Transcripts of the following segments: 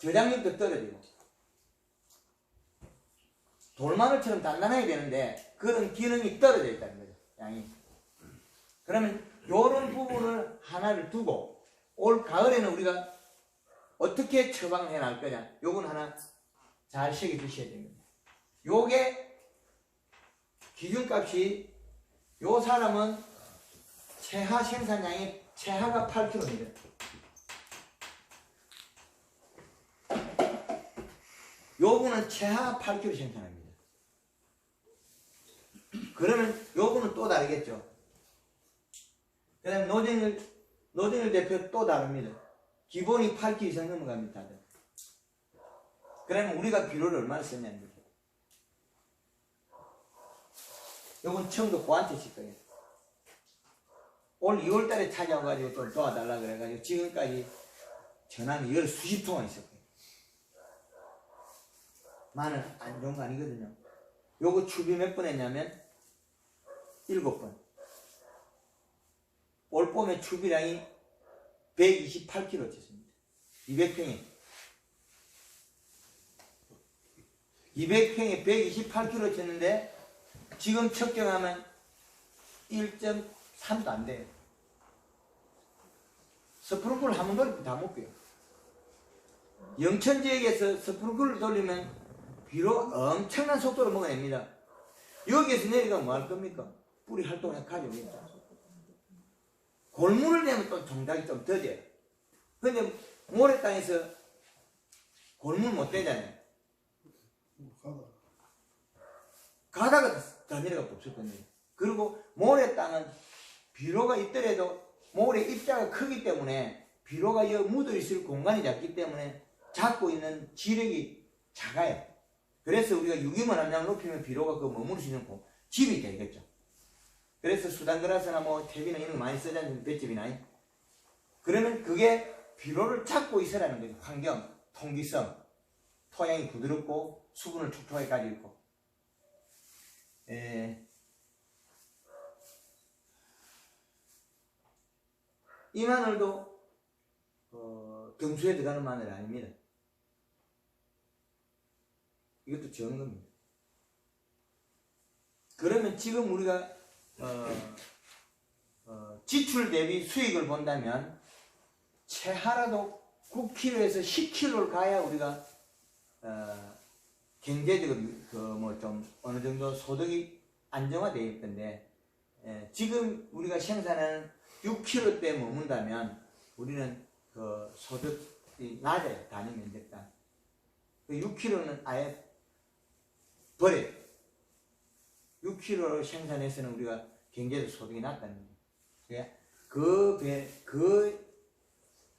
저장력도 떨어지고 돌마늘처럼 단단해야 되는데 그런 기능이 떨어져 있다는 거죠. 양이. 그러면 이런 부분을 하나를 두고 올 가을에는 우리가 어떻게 처방해 날 거냐? 요건 하나 잘 새겨 주셔야 됩니다. 요게 기준값이 요 사람은 체하 생산량이 체하가 8kg입니다. 요거는 체하 8kg 생산합니다. 그러면 요거는 또 다르겠죠. 그 다음에 노정일, 노정일 대표 또 다릅니다. 기본이 8kg 이상 넘어갑니다. 다들. 그러면 우리가 비료를 얼마나 썼냐는 거죠. 요건 청도 고한테 칠 거예요. 올 2월 달에 찾아와가지고 좀 도와달라 그래가지고 지금까지 전화는 열 수십 통화 있었고요. 마늘 안 좋은 거 아니거든요. 요거 추비 몇 번 했냐면 일곱 번. 올 봄에 추비량이 128kg 쳤습니다. 200평에. 200평에 128kg 쳤는데 지금 측정하면 1.3도 안 돼요. 스프링클을 한번 돌리면 다 먹고요. 영천 지역에서 스프링클을 돌리면 비로 엄청난 속도로 먹어냅니다. 여기에서 내려가면 뭐할 겁니까? 뿌리 활동에 가져오겠죠. 골물을 내면 또 동작이 좀 더뎌요. 근데 모래 땅에서 골물 못 대잖아요. 가다가 다 내려가 없을 건데. 그리고 모래 땅은 비료가 있더라도 모래 입자가 크기 때문에 비료가 여 묻어 있을 공간이 작기 때문에 잡고 있는 지력이 작아요. 그래서 우리가 유기물 함량을 높이면 비료가 그 머무를 수 있는 공, 집이 되겠죠. 그래서 수단그라스나 뭐 탭이나 이런 거 많이 쓰잖아요. 볏집이나. 그러면 그게 비료를 잡고 있으라는 거죠. 환경, 통기성, 토양이 부드럽고 수분을 촉촉하게 가지고 있고. 에, 이 마늘도 어, 경수에 들어가는 마늘 아닙니다. 이것도 적은 겁니다. 그러면 지금 우리가 어, 어, 지출 대비 수익을 본다면 최하라도 9kg에서 10kg를 가야 우리가 어, 경제적으로 그뭐좀 어느 정도 소득이 안정화되어 있던데 예, 지금 우리가 생산하는 6kg대 머문다면 우리는 그 소득이 낮아요 단위 면적당 그 6kg는 아예 버려요 6kg를 생산해서는 우리가 경제적 소득이 낮다는 거예요 예? 그 배, 그,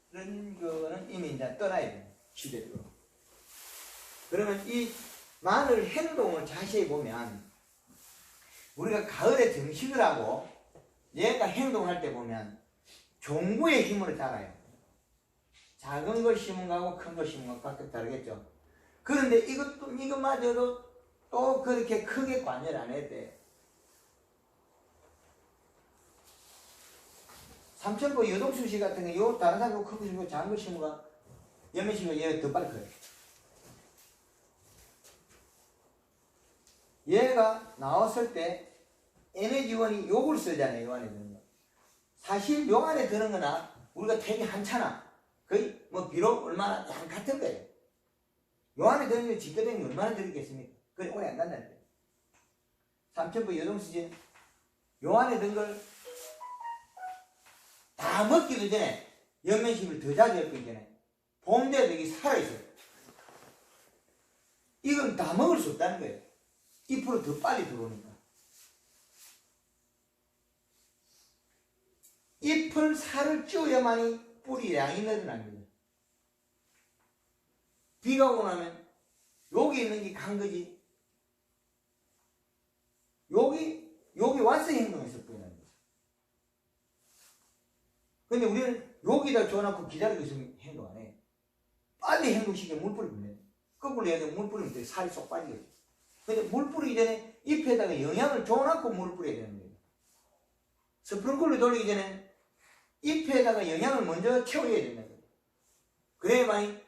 그런 거는 이미 이제 떠나야 돼요. 시대적으로. 그러면 이 마늘 행동을 자세히 보면, 우리가 가을에 정식을 하고, 얘가 행동할 때 보면, 종구의 힘으로 자라요. 작은 걸 심은 거하고 큰 걸 심은 거 각각 다르겠죠. 그런데 이것도, 이것마저도 또 그렇게 크게 관여를 안 돼. 삼천포 여동수 씨 같은 게, 요, 다른 사람 크고 심고 작은 거 심은 거, 연면 심은 거, 얘가 더 빨리 커요. 얘가 나왔을 때, 에너지원이 요걸 쓰잖아요, 요 안에 드는 거. 사실 요 안에 드는 거나, 우리가 택이 한차나, 거의, 뭐, 비록 얼마나 양 같은 거예요. 요 안에 드는 게 얼마나 들겠습니까? 그래, 오래 안 간다는 거예요. 삼천포 여동수 씨는 요 안에 든 걸, 다 먹기도 전에 연면심을 더 자주 엮기 전에 봄 되도 이게 살아있어요. 이건 다 먹을 수 없다는 거예요. 잎으로 더 빨리 들어오니까. 잎을 살을 찌어야만이 뿌리 양이 늘어납니다. 비가 오고 나면 여기 있는 게 간 거지. 여기 여기 완성 행동에서 보이는 거지. 근데 우리는 여기다 줘놓고 기다리고 있으면 행동 안 해. 빨리 행동시키면 물 뿌리면 돼. 거꾸로 얘기하면 물 뿌리면 돼. 살이 쏙 빠지겠지. 근데 물 뿌리기 전에 잎에다가 영양을 줘놓고 물을 뿌려야 되는 거예요. 스프링클러 돌리기 전에 잎에다가 영양을 먼저 채워야 된다는 거예요. 그래야만이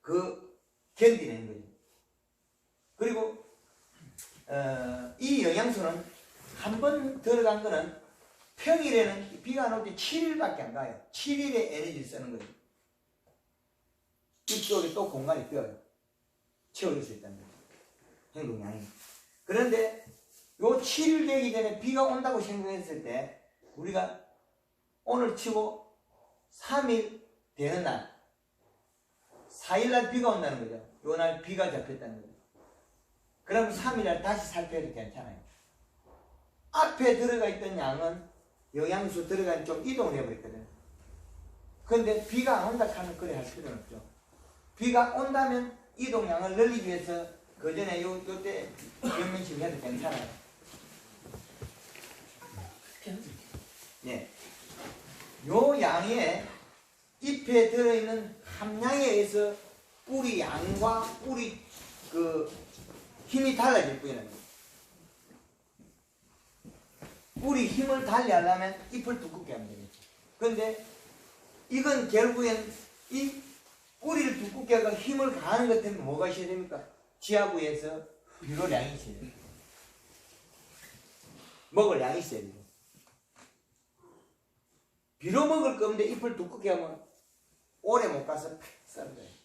그 견디는 거죠. 그리고 어, 이 영양소는 한 번 들어간 거는 평일에는 비가 안 올 때 7일밖에 안 가요. 7일의 에너지를 쓰는 거죠. 이쪽에 또 공간이 비어요. 채워질 수 있다는 거죠. 행동량이. 그런데 요 7일 되기 전에 비가 온다고 생각했을 때 우리가 오늘 치고 3일 되는 날 4일날 비가 온다는 거죠. 요 날 비가 잡혔다는 거죠. 그럼 3일날 다시 살펴도 괜찮아요. 앞에 들어가 있던 양은 영양소 들어간 좀 이동을 해버렸거든. 근데 비가 안 온다 하면 그래 할 필요는 없죠. 비가 온다면 이동량을 늘리기 위해서 그 전에 요, 요때 몇명씩 해도 괜찮아요. 예. 요 양의 잎에 들어있는 함량에 의해서 뿌리 양과 뿌리 그 힘이 달라질 뿐이라는 거예요. 뿌리 힘을 달리 하려면 잎을 두껍게 하면 되겠죠. 근데 이건 결국엔 이 뿌리를 두껍게 하고 힘을 가하는 것 때문에 뭐가 있어야 됩니까? 지하부에서 비료량이 있어야 됩니다. 먹을 양이 있어야 돼요. 비료 먹을 건데 잎을 두껍게 하면 오래 못 가서 팩 썰어져요.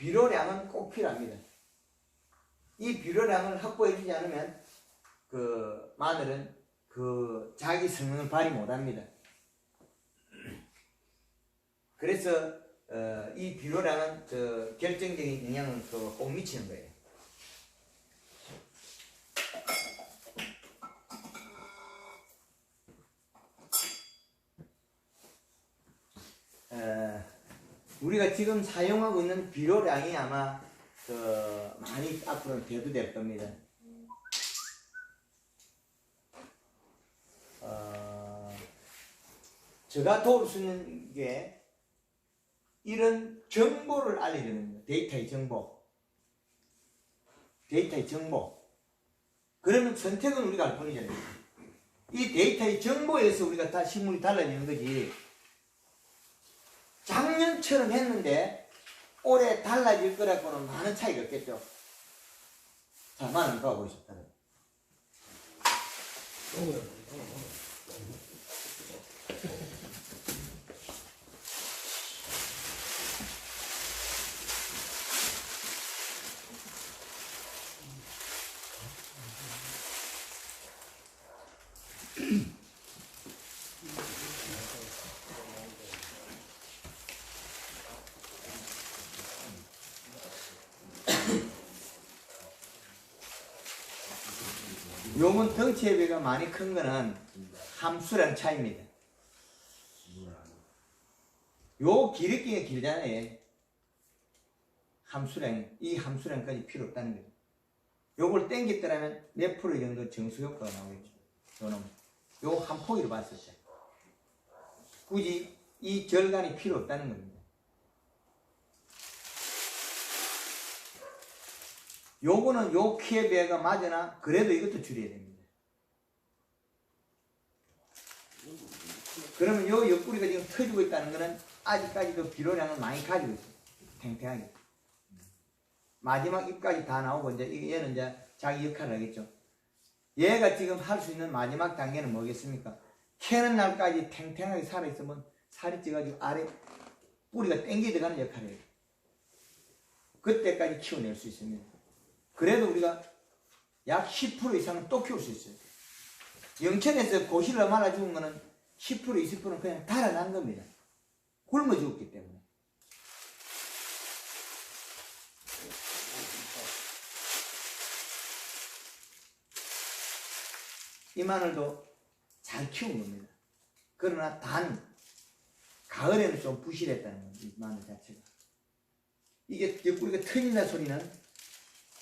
비료량은 꼭 필요합니다. 이 비료량을 확보해주지 않으면 그 마늘은 그 자기 성능을 발휘 못합니다. 그래서 어, 이 비료량은 저 결정적인 영향을 그 꼭 미치는 거예요. 어, 우리가 지금 사용하고 있는 비료량이 아마 그 많이 앞으로 대두될 겁니다. 어, 제가 도울 수 있는 게 이런 정보를 알려주는 거예요. 데이터의 정보. 데이터의 정보. 그러면 선택은 우리가 할 뿐이잖아요. 이 데이터의 정보에서 우리가 다 식물이 달라지는 거지. 작년처럼 했는데 올해 달라질 거라고는 많은 차이가 없겠죠. 자, 마늘 봐보십시오. 덩치에 비가 많이 큰 거는 함수량 차이입니다. 요 기르기가 길잖아요. 함수량, 이 함수량까지 필요 없다는 거죠. 요걸 땡겼더라면 몇 프로 정도 정수 효과가 나오겠죠. 요놈. 요한 포기로 봤을 때. 굳이 이 절간이 필요 없다는 겁니다. 요거는 요 키에 비해가 맞으나 그래도 이것도 줄여야 됩니다. 그러면 요 옆구리가 지금 터지고 있다는 거는 아직까지도 비료량을 많이 가지고 있어요. 탱탱하게. 마지막 입까지 다 나오고 이제 이- 얘는 이제 자기 역할을 하겠죠. 얘가 지금 할 수 있는 마지막 단계는 뭐겠습니까? 캐는 날까지 탱탱하게 살아있으면 살이 쪄가지고 아래 뿌리가 땡겨 들어가는 역할을 해요. 그때까지 키워낼 수 있습니다. 그래도 우리가 약 10% 이상은 또 키울 수 있어요. 영천에서 고시를 말아 죽은 거는 10% 20%는 그냥 달아난 겁니다. 굶어 죽었기 때문에. 이 마늘도 잘 키운 겁니다. 그러나 단 가을에는 좀 부실했다는 겁니다. 이 마늘 자체가. 이게 옆구리가 터진다 소리는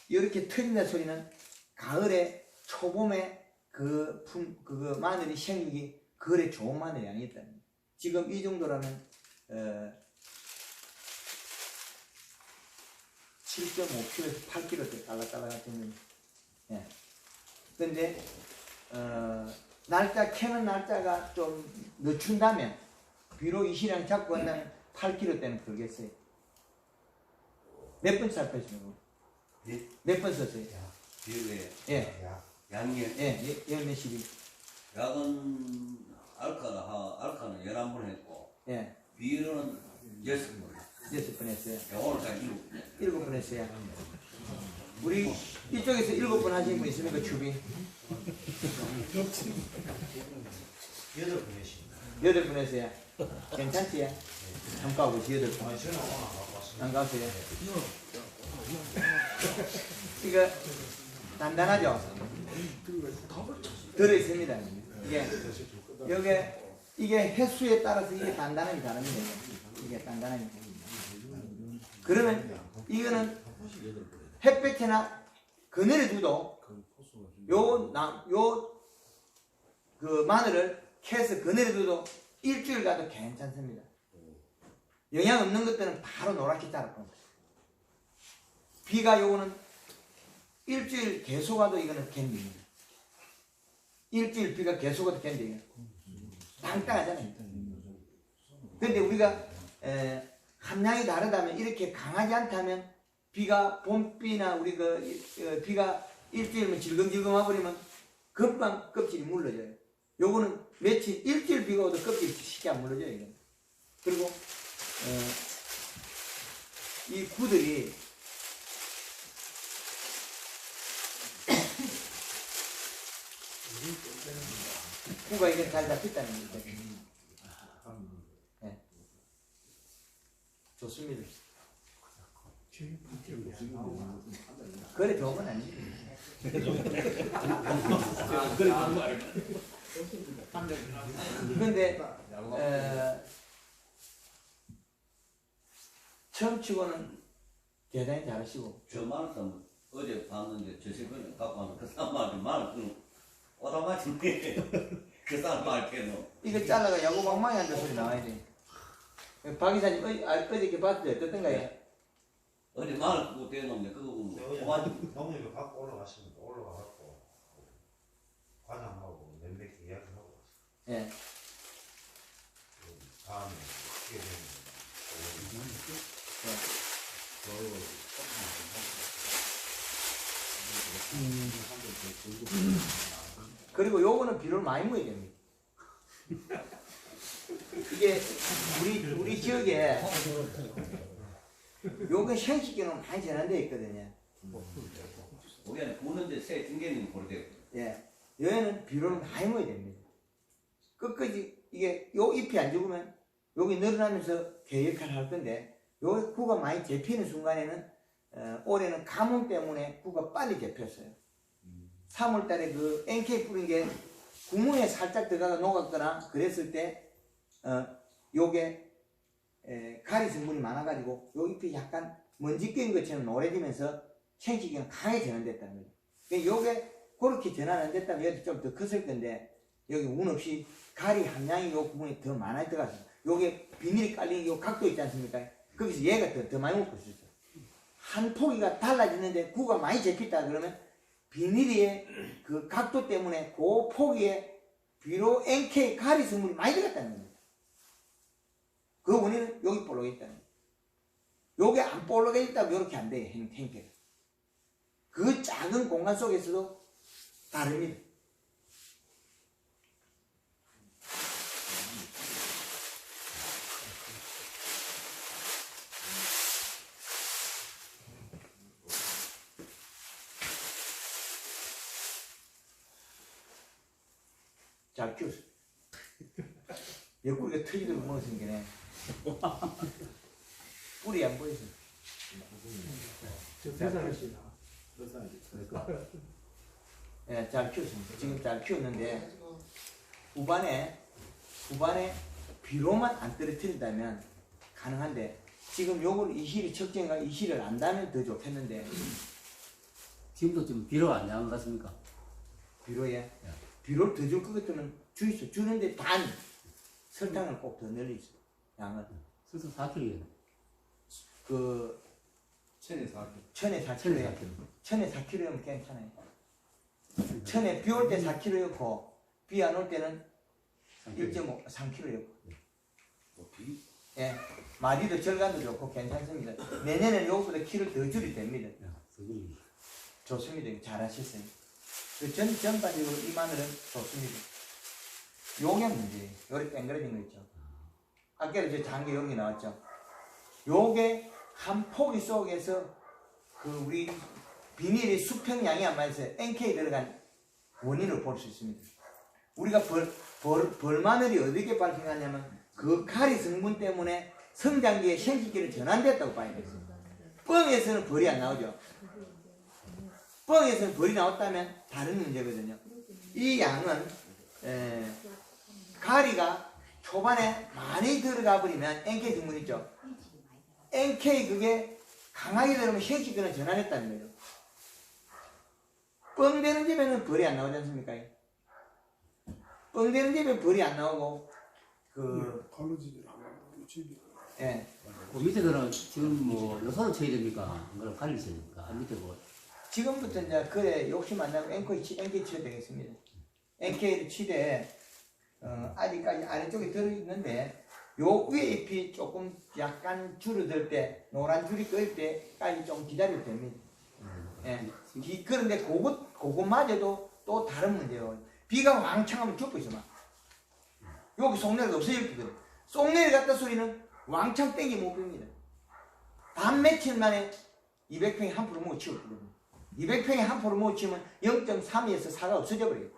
이렇게 터진다 소리는 가을에 초봄에 그 품, 그 마늘이 생기기 그래 좋은 마늘이 아니었다는 거예요. 지금 이 정도라면 어, 7.5kg에서 8kg 딸락딸락 정도. 예. 근데 어, 날짜 캐는 날짜가 좀 늦춘다면 비록 이 시량 잡고 한다면 8kg 때는 걸겠어요. 몇 번 살펴주면 예? 몇번 썼어요? 비료에 예, 양에 예, 예, 몇십이. 약은 알카가 하 알카는 11번 했고 예, 비료는 6번 여섯 번 했어요. 오늘까지 7번 일곱 번 했어요. 우리 이쪽에서 일곱 번 하신 분 있습니까, 추비? 여덟 분이십니다. 여덟 번 했어요. 괜찮지? 잠깐 보시 여덟 번. 아, 저는 안. 안 가세요? 이거 단단하죠? 들어 있습니다. 이게 여기 이게 횟수에 따라서 이게 단단함이 다릅니다. 이게 단단함이. 그러면 이거는 햇볕이나 그늘에 두도 요나요그 마늘을 캐서 그늘에 두도 일주일 가도 괜찮습니다. 영양 없는 것들은 바로 노랗게 자랄 겁니다. 비가 요거는 일주일 계속 와도 이거는 견디입니다. 일주일 비가 계속 와도 견디요. 땅땅하잖아요. 근데 우리가 에, 함량이 다르다면 이렇게 강하지 않다면 비가 봄비나 우리 그 이- 어, 비가 일주일만 질겅질겅 와버리면 금방 껍질이 물러져요. 요거는 며칠 일주일 비가 오도 껍질이 쉽게 안 물러져요. 이거는. 그리고 어, 이 구들이 구가 이게 잘 잡혔다는 거죠. 네. 좋습니다. 그래 좋은 건 아니지. 근데 어, 처음 치고는 대단히 잘하시고 저 사람 어제 봤는데 저 새끼 갖고 와서 그 사람한테 마늘 그 오다마치네 그 사람 말 캐노 이거 잘라가 야구 방망이 한다 소리 나와야 돼. 박 이사님 어제 아, 어저께 때 어떤가요? 어제 마늘 그거 대놓는데 그거 어제 오마치 어머니가 갖고 올라가십니다. 올라가갖고 과장하고 몇몇 개 이야기하고 왔어요. 예. 그 다음에 어떻게 되는지. 그리고 요거는 비료를 많이 먹어야 됩니다. 이게 우리 우리 지역에 요거 생식기는 많이 전환되어 있거든요. 우리는 보는데 새 징계는 고르대 예. 여기는 비료를 많이 먹어야 됩니다. 끝까지 이게 요 잎이 안 죽으면 여기 늘어나면서 개 역할을 할 건데 요 구가 많이 접히는 순간에는 어, 올해는 가뭄 때문에 구가 빨리 접혔어요. 3월달에 그 NK 뿌린 게 구멍에 살짝 들어가가 녹았거나 그랬을 때 어, 요게 에, 가리 성분이 많아가지고 요 잎이 약간 먼지 낀 것처럼 노래지면서 생식기가 강하게 전환됐다는 거죠. 그러니까 요게 그렇게 전환 안 됐다면 여기 좀 더 컸을 건데 여기 운 없이 가리 함량이 요 부분이 더 많이 들어가서 요게 비닐이 깔린 요 각도 있지 않습니까? 거기서 얘가 더, 더 많이 먹고 있었어요. 한 포기가 달라지는데 구가 많이 접혔다 그러면 비닐의 그 각도 때문에 그 포기에 비로 NK 가리 성분이 많이 들어갔다는 겁니다. 그 원인은 여기 볼록해 있다는 거예요. 요게 안 볼록해 있다면 이렇게 안 돼요, 행- 행태가. 그 작은 공간 속에서도 다릅니다. 잘 키웠어. 옆구리가 터지도록 먹었은 게네. 뿌리 안 보여서. 예, 잘 키웠습니다. 지금 잘 키웠는데, 후반에, 후반에 비로만 안 떨어뜨린다면 가능한데, 지금 요걸 이 실이 척정과 이실을 안다면 더 좋겠는데, 지금도 좀 비료 안 나온 것 같습니까? 비로에, 비로를 더줄것 같으면 주있어. 주는데 단, 설탕을 꼭 더 늘리죠. 양을. 슬슬 4kg. 그, 천에 사 천에 4kg에, 천에 4kg. 천에 4kg면 괜찮아요. 천에 비 올 때 4kg였고, 비 안 올 때는 1.5, 3kg였고. 비? 예, 마디도 절간도 좋고 괜찮습니다. 내년에는 요거보다 키를 더 줄이 됩니다. 야, 서구리. 좋습니다. 잘하셨어요. 그 전, 전반적으로 이 마늘은 좋습니다. 요게 문제예요. 요리 땡그러진 거 있죠. 아까 저 장기 여기 나왔죠. 요게 한 포기 속에서 그 우리 비닐의 수평양이 안 맞아서 NK 들어간 원인을 볼 수 있습니다. 우리가 벌, 벌, 벌마늘이 어디게 발생하냐면 그 카리 성분 때문에 성장기에 생식기를 전환됐다고 봐야 돼요. 뻥에서는 벌이 안 나오죠. 뻥에서는 벌이 나왔다면 다른 문제거든요. 이 양은 에, 가리가 초반에 많이 들어가 버리면 NK 성분 있죠. NK 그게 강하게 들어오면 생식기는 전환했다는 거죠. 뻥 되는 집에는 벌이 안 나오지 않습니까? 뻥 되는 집에 벌이 안 나오고 그 갈로지들 하면 집이 예. 그 밑에 거는 지금 뭐 요소를 쳐야 됩니까? 그걸 관리 쳐야 됩니까? 아, 밑에 뭐 지금부터 이제 그래 욕심 안 나고 NK 치 NK 치야 되겠습니다. NK를 치되 어, 아직까지 아래쪽에 들어 있는데 요 위에 잎이 조금 약간 줄어들 때 노란 줄이 끓을 때까지 좀 기다려도 됩니다. 예. 기- 그런데 그것 그것마저도 또 다른 문제예요. 비가 왕창 하면 죽고 있어 막. 여기 속내가 없어질 거거든. 속내를 갖다 소리는 왕창 땡기 못 봅니다. 반 며칠 만에 200평에 한 프로 못 치웠거든요. 200평에 한 프로 못 치우면 0.3에서 4가 없어져 버려요.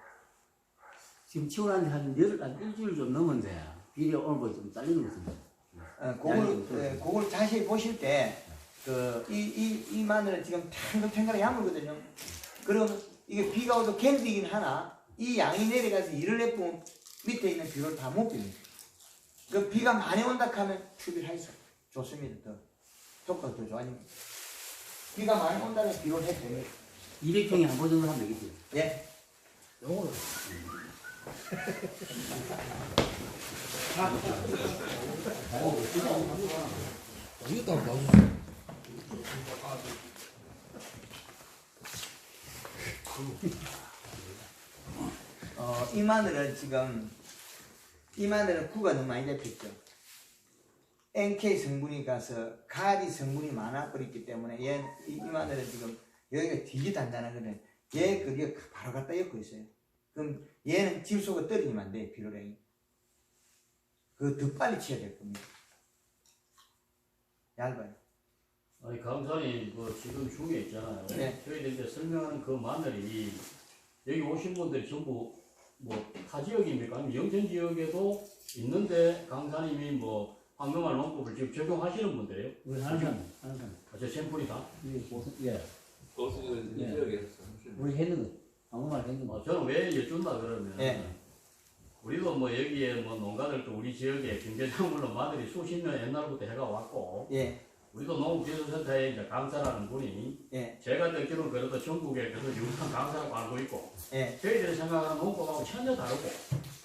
지금 치고난 지한 열흘, 한 일주일 좀 넘었는데 비리 오늘 뭐좀 잘리는 것 같습니다. 어, 그걸, 예, 그걸 자세히 보실 때, 그, 이, 이, 이 마늘은 지금 탱글탱글하게 야물거든요. 그럼 이게 비가 와도 견디긴 하나, 이 양이 내려가서 이를 내뿜 밑에 있는 비를 다 못 빕니다. 그 비가 많이 온다 하면 추비를 하있어 좋습니다. 더. 효과가 더 좋아집니다. 비가 많이 온다면 비를 해도 됩니다. 200평에 한번 정도 하면 되겠지. 예. 영어로 어, 이 마늘은 지금, 이 마늘은 구가 너무 많이 잡혔죠. NK 성분이 가서 가리 성분이 많아버렸기 때문에 얘, 이, 이 마늘은 지금 여기가 되게 단단하거든. 얘 그게 바로 갖다 엮고 있어요. 그럼 얘는 질소가 떨어지면 안 돼, 비료량이. 그더 빨리 치야 될 겁니다. 얇아요. 아니 강산이 뭐 지금 중에 있잖아요. 네. 저희들 이제 설명하는 그 마늘이 여기 오신 분들이 전부 뭐 타 지역입니까? 아니면 영천 지역에도 있는데 강사님이 뭐 황금알 농법을 지금 적용하시는 분들이에요? 우리 하는 사람, 하는 사람. 아, 저 샘플이 다? 무슨, 예. 거기서 예. 지역에서 우리 했는 거. 아무 말 했는 거. 어, 저는 왜 여쭌다 그러면 예. 우리도 뭐 여기에 뭐 농가들도 우리 지역에 경제작물로 마늘이 수십 년 옛날부터 해가 왔고 예, 우리도 농업기술센터에 이제 강사라는 분이 예, 제가 듣기로는 그래도 전국에 그래도 유명한 강사라고 알고 있고 예, 저희들이 생각하는 농법하고 전혀 다르고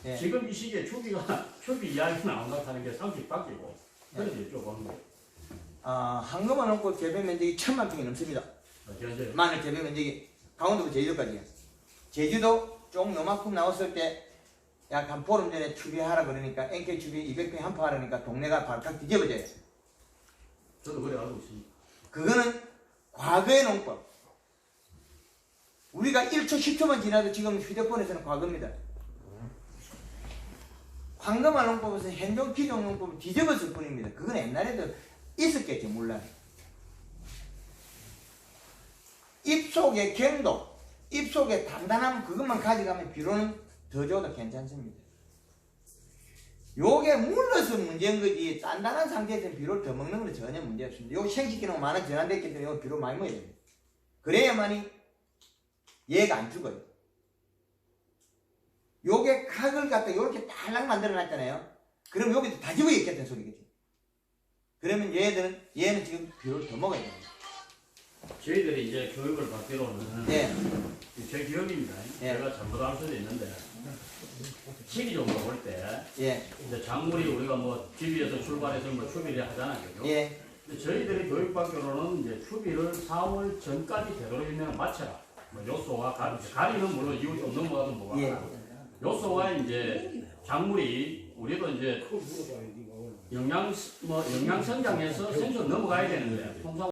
예. 지금 이 시기에 추비 이야기는 안 나타나는 게 상식 바뀌고 그래서 여쭤보는 거예요. 아, 황금알 농골 재배 면적이 천만 평이 넘습니다. 어, 현재 마늘 재배 면적이 강원도부터 제주도까지요. 제주도 좀 요만큼 나왔을 때약한 보름 전에 추비하라 그러니까 NK 추비 200평 한포 하라니까 동네가 발칵 뒤집어져요. 저도 그래 알고 있습니다. 그거는 과거의 농법. 우리가 1초 10초만 지나도 지금 휴대폰에서는 과거입니다. 황금알 농법에서 현존 기존 농법을 뒤집었을 뿐입니다. 그건 옛날에도 있었겠지 몰라요. 입속의 경도, 입속의 단단함 그것만 가져가면 비로는 더 줘도 괜찮습니다. 요게 물러서 문제인 거지 단단한 상태에서 비료를 더 먹는 건 전혀 문제 없습니다. 요 생식기능 많아 전환됐기 때문에 요 비료 많이 먹어야 됩니다. 그래야만이 얘가 안 죽어요. 요게 각을 갖다 요렇게 딸랑 만들어 놨잖아요. 그럼 여기도 다 집어 있겠다는 소리겠지. 그러면 얘들은 얘는 지금 비료를 더 먹어야 됩니다. 저희들이 이제 교육을 받기로는 예, 제 기억입니다. 예. 제가 잘못 알 수도 있는데 시기 정도 볼때 예, 이제 작물이 우리가 뭐 집에서 출발해서 뭐 추비를 하잖아요. 그죠? 예, 근데 저희들이 교육받기로는 이제 추비를 4월 전까지 되도록이면 마쳐라. 뭐 요소와 가리, 가리는 물론 이후 좀 넘어가도 뭐가 예. 요소와 이제 작물이 우리도 이제 영양 뭐 영양 성장해서 생존 넘어가야 되는데 통상